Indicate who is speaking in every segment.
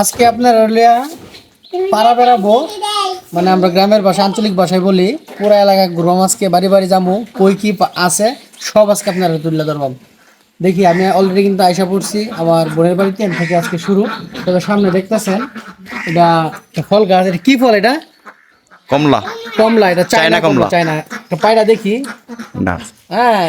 Speaker 1: আজকে আপনার হলিয়া পাড়া বেড়াবো মানে আমরা গ্রামের ভাষা আঞ্চলিক ভাষায় বলি। পুরা এলাকা ঘুরবাম আজকে বাড়ি বাড়ি যাব কই কি আছে সব আজকে আপনারা তুলে ধরবাম দেখি আমি অলরেডি কিন্তু আয়সা পড়ছি। আমার বোনের বাড়িতে এখান থেকে আজকে শুরু। তবে সামনে দেখতেছেন এটা ফল গাছ এটা কি ফল এটা?
Speaker 2: কমলা।
Speaker 1: কমলা এটা চায়না কমলা। চায়না। একটা পায়রা দেখি।
Speaker 2: না।
Speaker 1: হ্যাঁ।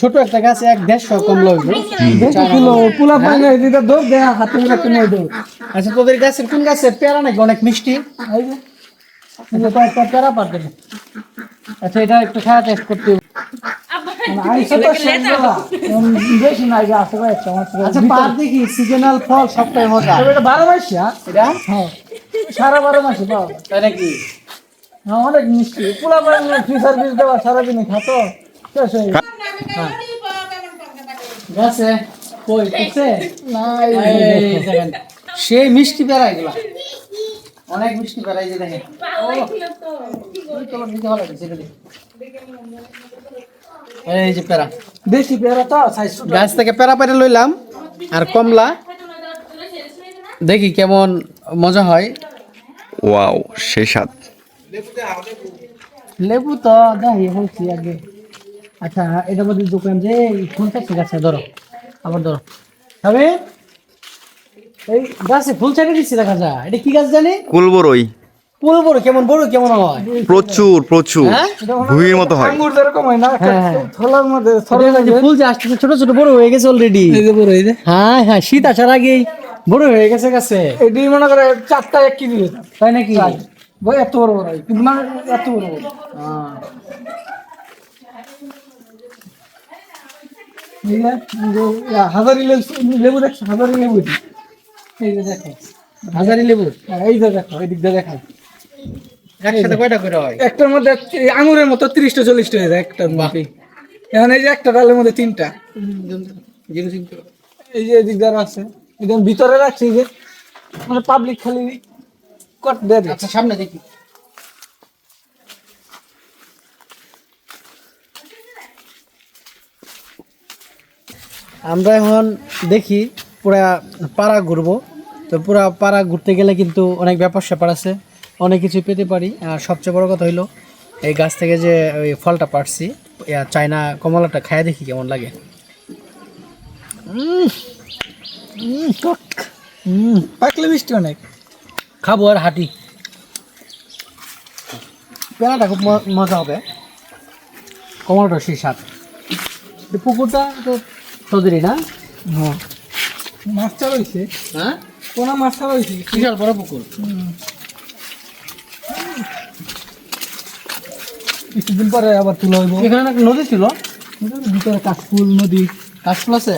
Speaker 1: ছোট একটা গাছে এক দেড়শো
Speaker 3: দেখো কিলো পোলা পাইলে দিতে দৌড় দেয় হাতে কিনে দৌড়
Speaker 1: আচ্ছা তোদের গাছের কোন গাছের পেয়ারা নাকি অনেক মিষ্টি?
Speaker 3: এই যে
Speaker 1: এগুলো পেয়ারা পারবে না আচ্ছা এটা একটু খাওয়া টেস্ট করতে হবে।
Speaker 3: মানে নাই।
Speaker 1: আচ্ছা পার দেখি সিজনাল ফল সবটাই মজা
Speaker 3: বারো মাসি হ্যাঁ?
Speaker 1: এটা?
Speaker 3: হ্যাঁ। সারা বারো মাসে পাওয়া
Speaker 1: তাই নাকি?
Speaker 3: হ্যাঁ অনেক মিষ্টি। পোলা পাইলে ফ্রি সার্ভিস দেওয়া সারাদিনে খাতো। শেষ হয়ে গেছে।
Speaker 1: গাছে কই দেখছে
Speaker 3: না এই
Speaker 1: এই সেই মিষ্টি পেয়ারা এগুলা। অনেক মিষ্টি পেয়ারা এই যে দেখি। এই যে পেয়ারা
Speaker 3: দেশি পেয়ারা তো সাইজ
Speaker 1: গাছ থেকে পেয়ারা পেরে লইলাম আর কমলা। দেখি কেমন মজা হয়।
Speaker 2: ওয়াও সেই স্বাদ।
Speaker 1: লেবু তো দেখি হয়েছি আগে। আচ্ছা এটা মধ্যে দোকান যে ফুল চাচ্ছে গাছে ধরো আবার ধরো। তবে এই গাছে ফুল ছেড়ে দিচ্ছি দেখা যায়। এটা কি গাছ জানি?
Speaker 2: কুলবরই
Speaker 1: ফুল বড় কেমন বড় কেমন হয়?
Speaker 2: প্রচুর প্রচুর।
Speaker 1: হ্যাঁ?
Speaker 2: ভুঁইয়ের মতো হয়।
Speaker 3: আঙ্গুর যেরকম হয় না
Speaker 1: হ্যাঁ, হ্যাঁ।
Speaker 3: থলার মধ্যে
Speaker 1: ফুল যে আসতেছে ছোট ছোট বড় হয়ে গেছে অলরেডি
Speaker 3: এই যে বড় এই যে।
Speaker 1: হ্যাঁ হ্যাঁ শীত আসার আগেই বড় হয়ে গেছে গাছে।
Speaker 3: এটি মনে করে চারটা এক কেজি
Speaker 1: তাই নাকি?
Speaker 3: বই এত বড় বড় হয়। কিন্তু মানে এত বড় বড়
Speaker 1: হ্যাঁ।
Speaker 3: এই যে, এই যে, ইয়া, হাজারি লেবু দেখছ? হাজারি লেবু এই যে দেখো
Speaker 1: হাজারি লেবু।
Speaker 3: হ্যাঁ, এই যে দেখো এই দিক দিয়ে দেখো
Speaker 1: একসাথে কয়টা করে হয়?
Speaker 3: একটার মধ্যে আঙুরের মতো তিরিশটা চল্লিশটা হয়ে যায় একটার মধ্যে। এখন এই যে একটা ডালের মধ্যে তিনটা। এই যে এদিক দ্বারা আছে। এটা আমি ভিতরে রাখছি যে মানে পাবলিক খালি কট দেয়
Speaker 1: আচ্ছা সামনে দেখি। আমরা এখন দেখি পুরা পাড়া ঘুরবো। তো পুরা পাড়া ঘুরতে গেলে কিন্তু অনেক ব্যাপার স্যাপার আছে। অনেক কিছু পেতে পারি। আর সবচেয়ে বড় কথা হইল এই গাছ থেকে যে ওই ফলটা পারছি চায়না কমলাটা খায় দেখি কেমন লাগে।
Speaker 3: হুম পাকলে মিষ্টি অনেক।
Speaker 1: খাব আর হাঁটি। পেয়ারাটা খুব মজা হবে। কমলাটা সেই স্বাদ। পুকুরটা তো তোদেরই না
Speaker 3: হ্যাঁ মাছটা রয়েছে
Speaker 1: হ্যাঁ?
Speaker 3: কোনা মাছটা রয়েছে
Speaker 1: বিশাল বড় পুকুর।
Speaker 3: কিছুদিন পরে আবার তুলে হইব।
Speaker 1: এখানে একটা নদী ছিল?
Speaker 3: ভিতরে কাশফুল নদী।
Speaker 1: কাশফুল আছে?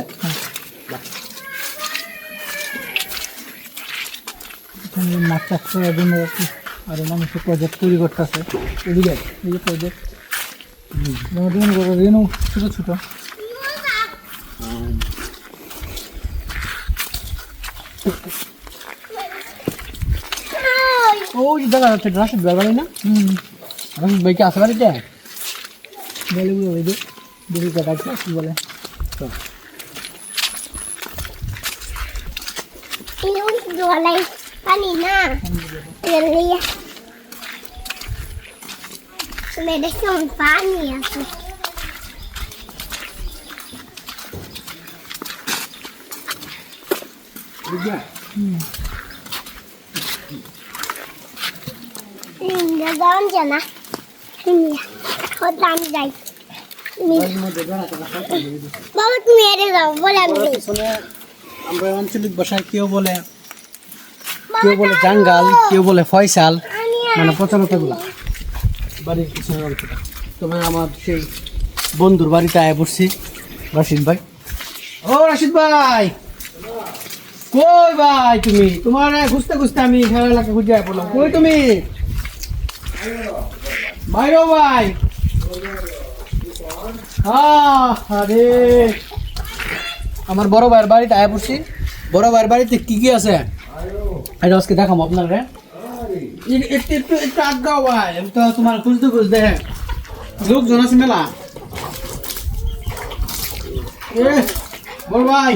Speaker 3: মাছ চাষ করার জন্য আরও মানুষের প্রজেক্ট তৈরি করতেছে। এদিকে এই যে প্রজেক্ট রেনু ছোট ছোট।
Speaker 1: ওই যে দেখা যাচ্ছে রাশিদ ভাই বাড়ি না
Speaker 3: হুম
Speaker 1: রাশিদ ভাই কি আছে বাড়িতে
Speaker 3: বলে বুঝে ওই যে দেখি কাটাচ্ছে কি বলে
Speaker 4: ইউন জলাই পানি না রিয়া মেরে সঙ্গ পানি আছে দাম জানা নিন্দা হতাম যাই বাবা তুমি এড়ে যাও বলে আমি
Speaker 1: আমরা আঞ্চলিক ভাষায় কেউ বলে কেউ বলে জাঙ্গাল কেউ বলে ফয়সাল মানে প্রচারতাগুলা বাড়ির পিছনে অংশটা তবে আমার সেই বন্ধুর বাড়িতে আয় পড়ছি রাশিদ ভাই ও রাশিদ ভাই কই ভাই তুমি? তোমার খুঁজতে খুঁজতে আমি খেলা এলাকা খুঁজে পড়লাম। কই তুমি? বাইরো ভাই। আরে আমার বড় ভাইয়ের বাড়িতে আয় পড়ছি। বড় ভাইয়ের বাড়িতে কি কি আছে? এটা আজকে দেখাম আপনার। রে একটু একটু একটু আগাও ভাই। তো তোমার খুঁজতে খুঁজতে লোকজন আছে মেলা। বড় ভাই।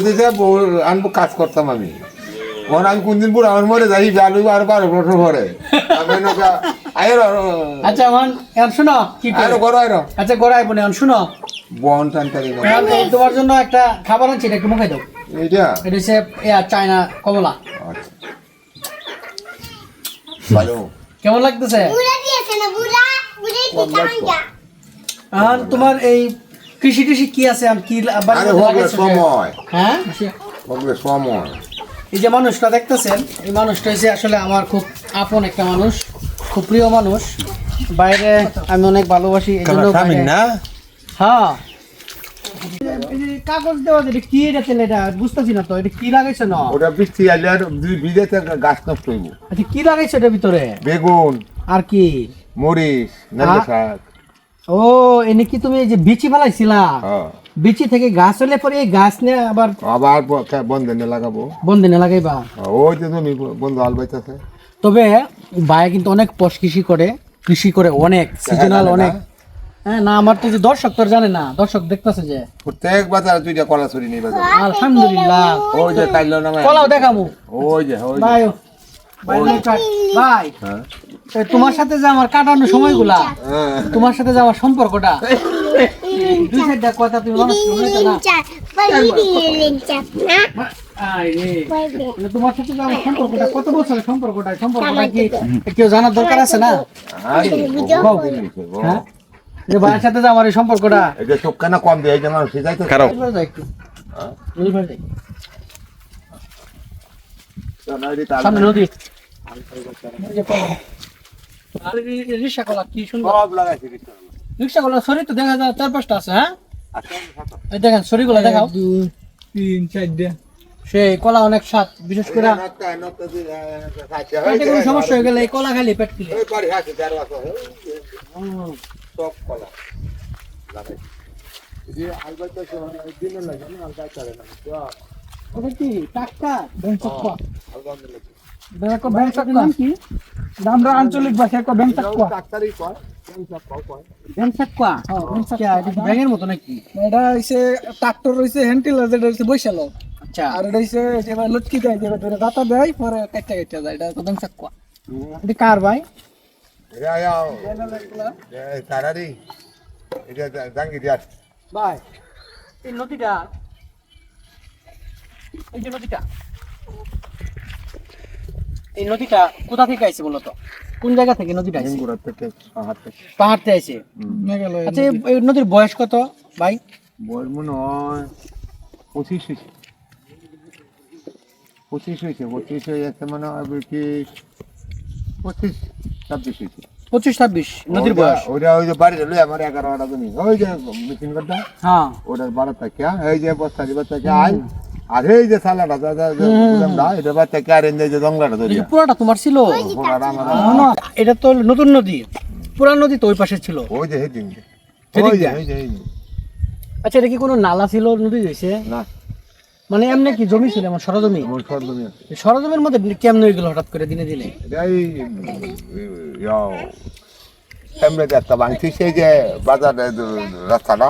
Speaker 5: দিতে আনব কাজ করতাম আমি ওর আমি কোনদিন পুরো আমার মরে যাই জালু আর বারো বছর পরে
Speaker 1: আচ্ছা এখন শুনো কি আচ্ছা গড়াই বোনে এখন শুনো
Speaker 5: বন টান টানি
Speaker 1: এখন এই তোমার জন্য একটা খাবার আনছি এটা একটু মুখে দাও। এটা হচ্ছে ইয়া, চায়না কমলা।
Speaker 5: আচ্ছা। ভালো।
Speaker 1: কেমন লাগতেছে?
Speaker 4: বুড়া দিয়েছে না বুড়া বুড়ি কি কারণ যা।
Speaker 1: এখন তোমার এই কৃষি টৃষি কি আছে? আর কি
Speaker 5: আরে? সময়।
Speaker 1: হ্যাঁ?
Speaker 5: সময়।
Speaker 1: এই যে মানুষটা দেখতেছেন এই মানুষটা হচ্ছে আসলে আমার খুব আপন একটা মানুষ খুব প্রিয় মানুষ। বাইরে আমি অনেক ভালোবাসি এই জন্য বাইরে- হ্যাঁ। কাগজ দেওয়া এটা কি এটা তেলে এটা বুঝতেছি না তো এটা কি লাগাইছো না?
Speaker 5: ওটা বৃষ্টি আলে আর দুই গাছ নষ্ট হইব।
Speaker 1: আচ্ছা কি লাগাইছো ভিতরে?
Speaker 5: বেগুন
Speaker 1: আর কি?
Speaker 5: মরিচ নালে শাক।
Speaker 1: ও এনে কি তুমি এই যে বিচি ফেলাইছিলা
Speaker 5: হ্যাঁ।
Speaker 1: বিচি থেকে গাছ হলে পরে এই গাছ নিয়ে আবার
Speaker 5: আবার বন্ধনে লাগাবো।
Speaker 1: বন্দিনে লাগাইবা?
Speaker 5: ওই যে তুমি বন্ধু বাইতেছে।
Speaker 1: তবে ভাইয়া কিন্তু অনেক পশ কৃষি করে কৃষি করে অনেক সিজনাল অনেক। হ্যাঁ না আমার তো যে দর্শক তোর জানে না। দর্শক দেখতেছে যে।
Speaker 5: প্রত্যেক বাজার দুইটা কলা ছড়ি নিয়ে বাজার।
Speaker 1: আলহামদুলিল্লাহ।
Speaker 5: ওই যে কাইলো নামে
Speaker 1: কলাও দেখামু
Speaker 5: ওই যে ওই
Speaker 1: ভাই ভাই ভাই
Speaker 5: হ্যাঁ।
Speaker 1: এ, তোমার সাথে যে আমার কাটানো সময়গুলা
Speaker 5: হ্যাঁ।
Speaker 1: তোমার সাথে যে আমার সম্পর্কটা দুই সাইডটা কথা তুমি মানুষ না? তোমার সাথে যে আমার সম্পর্কটা কত বছরের সম্পর্কটা সম্পর্কটা কি কেউ জানার দরকার আছে না। হ্যাঁ। যে ভাইয়ের সাথে যে আমার এই সম্পর্কটা।
Speaker 5: এই যে চোখ কানা কম দিয়ে এই
Speaker 1: একটু। সামনে নদী। কলা। আর এই যে রিক্সা কলা কি সুন্দর। রিক্সা কলা। শরীর তো দেখা যায় চার পাঁচটা আছে হ্যাঁ? এই দেখেন শরীরগুলো দেখাও।
Speaker 3: তিন চারটে
Speaker 1: সেই কলা অনেক স্বাদ বিশেষ করে সমস্যা হয়ে গেলে কলা খালি পেট কিলে
Speaker 5: সব কলা। লাগাইছি এই যে হাল বাইতেছে অনেক দিনে লাগে না হাল বাইতে না
Speaker 1: ওটা কি টাকা
Speaker 3: বেঞ্চাক্কা
Speaker 5: হাল বান্ধে লাগে
Speaker 3: দেখো বেঞ্চাক্কা কি? আমরা আঞ্চলিক ভাষায় কো বেঞ্চাক্কা
Speaker 5: ডাক্তারই কয়
Speaker 3: হ্যাঁ, বেনসাক্কা।
Speaker 1: এটা কি ব্যাঙের মতো নাকি?
Speaker 3: এটা হইছে ট্রাক্টর হইছে হ্যান্ডেল যেটা হইছে
Speaker 1: আচ্ছা।
Speaker 3: আর এটা হইছে যেটা লটকি দেয় যেটা ধরে দাতা দেয় পরে যায়। এটা তো বেঞ্চাক্কা
Speaker 1: কার ভাই?
Speaker 5: তারারি। এটা জাঙ্গি
Speaker 1: ভাই এই নদীটা এই যে নদীটা এই নদীটা কোথা থেকে আইছে বলতো? কোন জায়গা থেকে নদীটা আইছে? পাহাড় থেকে। আইছে?
Speaker 3: মেঘালয়
Speaker 1: আচ্ছা এই- এই নদীর বয়স কত ভাই?
Speaker 5: বয়স মনে হয় পঁচিশ হয়েছে পঁচিশ হয়েছে পঁচিশ হয়ে যাচ্ছে মানে কি পঁচিশ ছাব্বিশ হয়েছে
Speaker 1: পঁচিশ ছাব্বিশ নদীর বয়স।
Speaker 5: ওইটা ওই যে বাড়ি লই আমার এগারোটা জমি ওই যে মেশিন করতে।
Speaker 1: হ্যাঁ।
Speaker 5: ওটার বারো থেকে এই যে বস্তা দিবার থেকে আই আর এই যে সালাটা এটা আর এই যে জঙ্গলাটা ধরি
Speaker 1: পুরাটা তোমার ছিল? এটা তো নতুন নদী। পুরান নদী তো ওই পাশে ছিল।
Speaker 5: ওই যে হেদিন।
Speaker 1: আচ্ছা এটা কি কোনো নালা ছিল নদী হয়েছে
Speaker 5: না।
Speaker 1: মানে এমনি কি জমি ছিল আমার সরজমি?
Speaker 5: মোর সরজমি আছে।
Speaker 1: সরজমির মধ্যে কেমন হয়ে গেল হঠাৎ করে দিনে দিনে?
Speaker 5: এই ইয়াও এমনি একটা বাংছি সেই যে বাজারে রাস্তাটা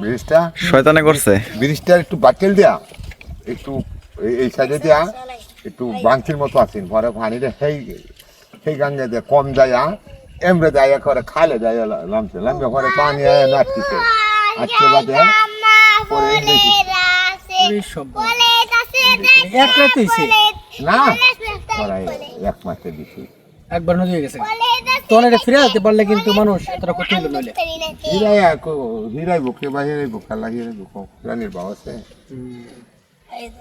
Speaker 5: ব্রিজটা।
Speaker 2: শয়তানে করছে।
Speaker 5: ব্রিজটা একটু বাটেল দেয়া একটু এই- এই সাইডে দেয়া একটু বাংছির মতো আছেন পরে পানিটা সেই সেই গাঙ্গে দিয়ে কম যায় এমরে যায় করে খালে যায় লামছে লামবে পরে পানি নাচতেছে। আজকে বাদে পরে
Speaker 1: এক রাতে
Speaker 5: না? পরে এক মাসে দিছি
Speaker 1: একবার নদী হয়ে গেছে এটা ফিরে আসতে পারলে কিন্তু মানুষ এতটা ক্ষতি হলো নইলে।
Speaker 5: হিরাই হিরাই বুক বা হিরাই বুক খেলা হিরাই বুক হিরা নির্বাহ আছে।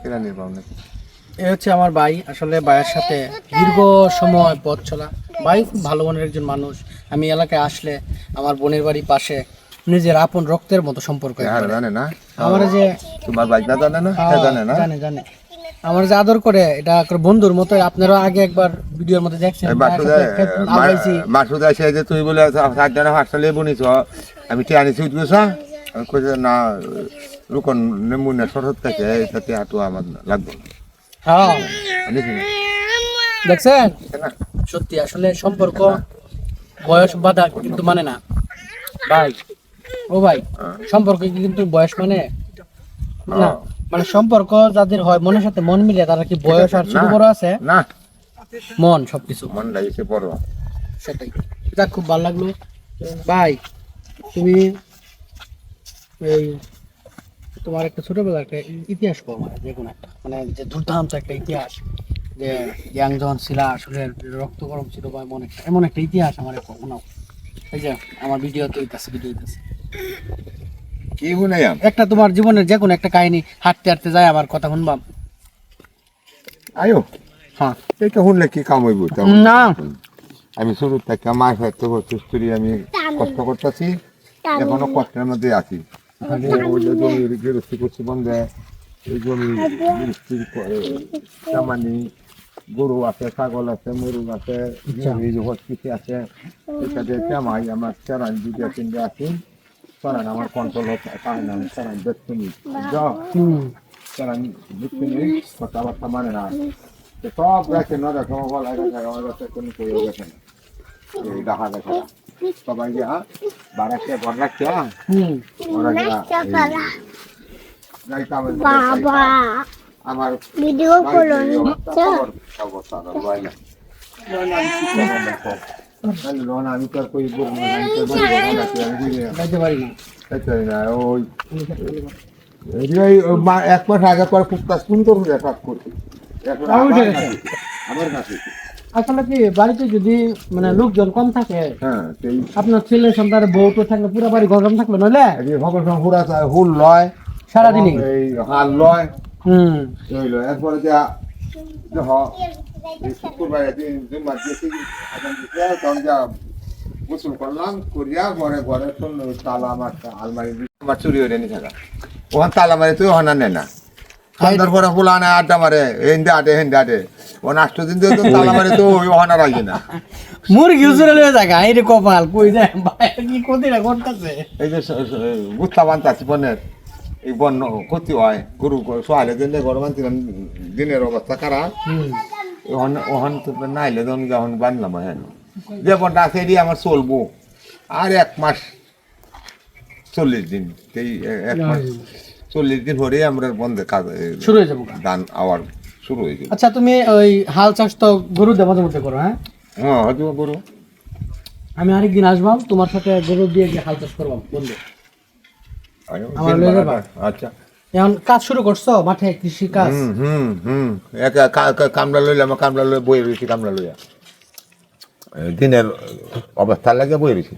Speaker 5: হিরা নির্বাহ নাকি
Speaker 1: এ হচ্ছে আমার ভাই আসলে ভাইয়ের সাথে দীর্ঘ সময় পথ চলা। ভাই খুব ভালো মনের একজন মানুষ। আমি এলাকায় আসলে আমার বোনের বাড়ি পাশে নিজের আপন রক্তের মতো সম্পর্ক
Speaker 5: আর জানে না।
Speaker 1: আমার যে
Speaker 5: তোমার বাইক না জানে না? সে জানে না?
Speaker 1: জানে জানে। আমার যে আদর করে এটা করে বন্ধুর মতো আপনারা আগে একবার ভিডিওর মধ্যে দেখছেন ভাইয়ের সাথে খেত- আগাইছি।
Speaker 5: যে তুই বলে সাত জানা হাসলে বনিস আমি টি আনিছি উঠবেছ কইছে না রুকন নেমুনে শরৎ থেকে এটাতে হাঁটু আমার লাগবে না।
Speaker 1: হ্যাঁ।
Speaker 5: আনিছি না?
Speaker 1: দেখছেন?
Speaker 5: না?
Speaker 1: সত্যি আসলে সম্পর্ক বয়স বাধা কিন্তু মানে না। ভাই ও ভাই সম্পর্ক কিন্তু বয়স মানে? না মানে সম্পর্ক যাদের হয় মনের সাথে মন মিলে তারা কি বয়স আর ছোট। বড় আছে?
Speaker 5: না।
Speaker 1: মন সবকিছু।
Speaker 5: মন লাগিয়েছে বড়।
Speaker 1: সেটাই। যাক খুব ভালো লাগল। ভাই তুমি এই তোমার একটা ছোটবেলার একটা ইতিহাস কো আমার যে কোনো একটা। মানে যে দুর্দান্ত একটা ইতিহাস যে ইয়াং যখন ছিল আসলে রক্ত গরম ছিল বা এমন একটা এমন একটা ইতিহাস আমার শোনাও এই যে আমার ভিডিও তো হইতাছে ভিডিও হইতাছে।
Speaker 5: কি বুনাইয়াম
Speaker 1: একটা তোমার জীবনের যে কোনো একটা কাহিনী হাঁটতে হাঁটতে যায় আমার কথা শুনবাম।
Speaker 5: আয়ো?
Speaker 1: হ্যাঁ।
Speaker 5: এটা শুনলে কি কাম হইব?
Speaker 1: না।
Speaker 5: আমি শুরু থেকে মাছ হয়তো করি আমি কষ্ট করতেছি। এখনও কষ্টের মধ্যে আছি। জমি গৃহস্থী করছি বন্ধে এই জমি গৃহস্থী সামানি গরু আছে ছাগল আছে মুরগ আছে এই আছে এটাতে কামাই আমার চারান দুটো তিনটে আছে। চারান আমার কন্ট্রোল পায় না চারান দেখতে নি চারান দেখতে নি কথাবার্তা মানে না তো সব রাখে না দেখো বলা কোনো কেউ গেছে না এই দেখা গেছে না। সবাই যে হ্যাঁ বারাকে ঘর রাখছে হ্যাঁ
Speaker 4: বাবা
Speaker 5: আমার
Speaker 4: ভিডিও করো নিচ্ছ
Speaker 5: আমি তো আর কই বলব না, আমি তো বলব না, না।
Speaker 1: যাইতে পারি না
Speaker 5: ওই এই যে ওই মা- এক মাস আগে পর খুব তা সুন্দর কাজ করছি এখন
Speaker 1: তাও উঠে
Speaker 5: আমার আমার কাছে
Speaker 1: আসলে কি বাড়িতে যদি মানে লোকজন কম থাকে
Speaker 5: হ্যাঁ
Speaker 1: আপনার ছেলে সন্তানের বউ তো থাকলে পুরো বাড়ি গরম থাকল নইলে?
Speaker 5: ভগবান হুড়া হুল লয়।
Speaker 1: সারাদিনই
Speaker 5: এই হাল লয়।
Speaker 1: হুম
Speaker 5: এরপরে যা শুক্রবারে দিন জুম্মার দিয়েছি আগাম দিতে তখন যা গোসল করলাম করিয়া ঘরে ঘরে তালা আমার আলমারি আমার চুরি হয়ে নি থাকা ওখান তালা মারি তুই ওখানে নে না। সন্ধ্যার পরে ফুলা আনে আড্ডা মারে হেন্দে আটে হেন্দে আটে ও নাষ্ট দিন তো তালা মারি তো ওই রাখি না।
Speaker 1: মুরগি উচুরে লয়ে জায়গা এই রে কপাল কই যায় কি করতেছে?
Speaker 5: এই যে গুত্তা বান্তাছি বনের এই ক্ষতি হয় গরু সোয়ালে দিন দিনের অবস্থা খারাপ। ওখান তো নাইলে যখন বানলাম হ্যাঁ আমার চলবো আর এক মাস চল্লিশ দিন এই এক মাস চল্লিশ দিন আমরা বন্ধে কাজ
Speaker 1: শুরু হয়ে যাব
Speaker 5: ধান আবার শুরু হয়ে গেল।
Speaker 1: আচ্ছা তুমি ওই হাল চাষ তো গরু মাঝে করো হ্যাঁ?
Speaker 5: হ্যাঁ হয়তো গরু
Speaker 1: আমি আরেকদিন আসবাম তোমার সাথে গরু দিয়ে গিয়ে হাল চাষ করবাম বন্ধু। আমার। যাবা?
Speaker 5: আচ্ছা।
Speaker 1: এখন কাজ শুরু করছ? মাঠে কৃষি কাজ?
Speaker 5: হুম হুম কামড়া কা- লইলে আমার কামলা লই বই রয়েছি কামড়া লইয়া। দিনের অবস্থা লাগে বই রয়েছি